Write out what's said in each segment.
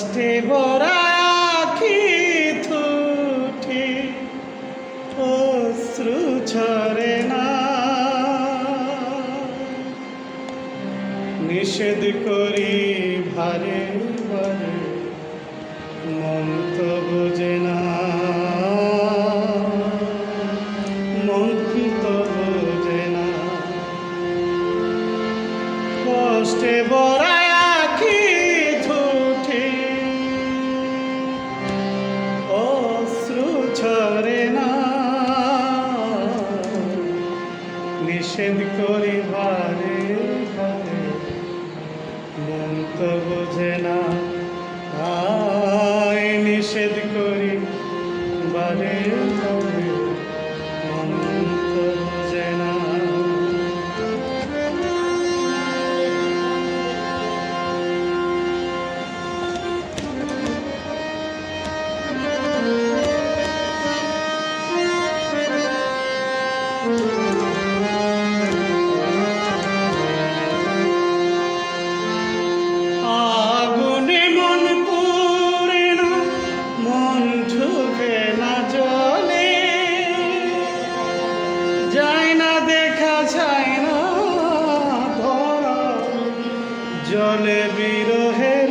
কষ্টে ভরা আখি থুঠি অশ্রু ছরে না। নিষেধ করি ভারে ভারে মন্ত বুজে না। অন্ত বোঝে না। তাই নিষেধ করি বারে তবে জলে বিরহের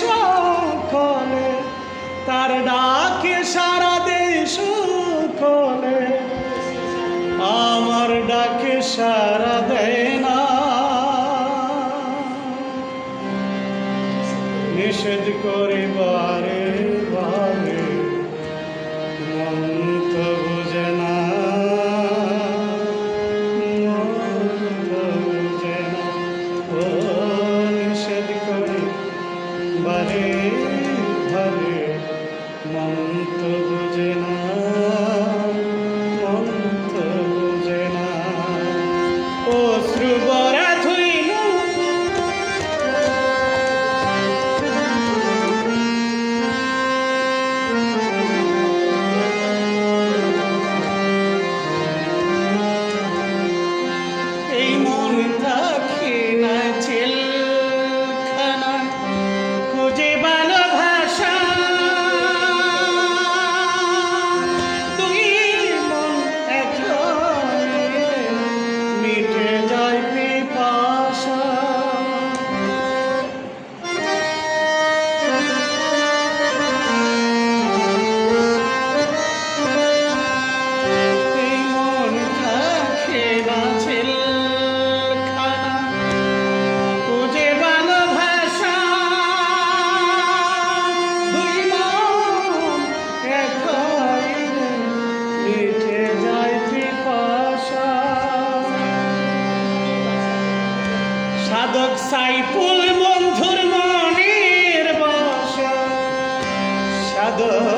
সকলে তার ডাকে সারা দেশ সকলে। আমার ডাকে সারা দেয় না। নিষেধ করিবা বুঝে না মাদক সাইফুল বন্ধুর মনের বাসা। সাধক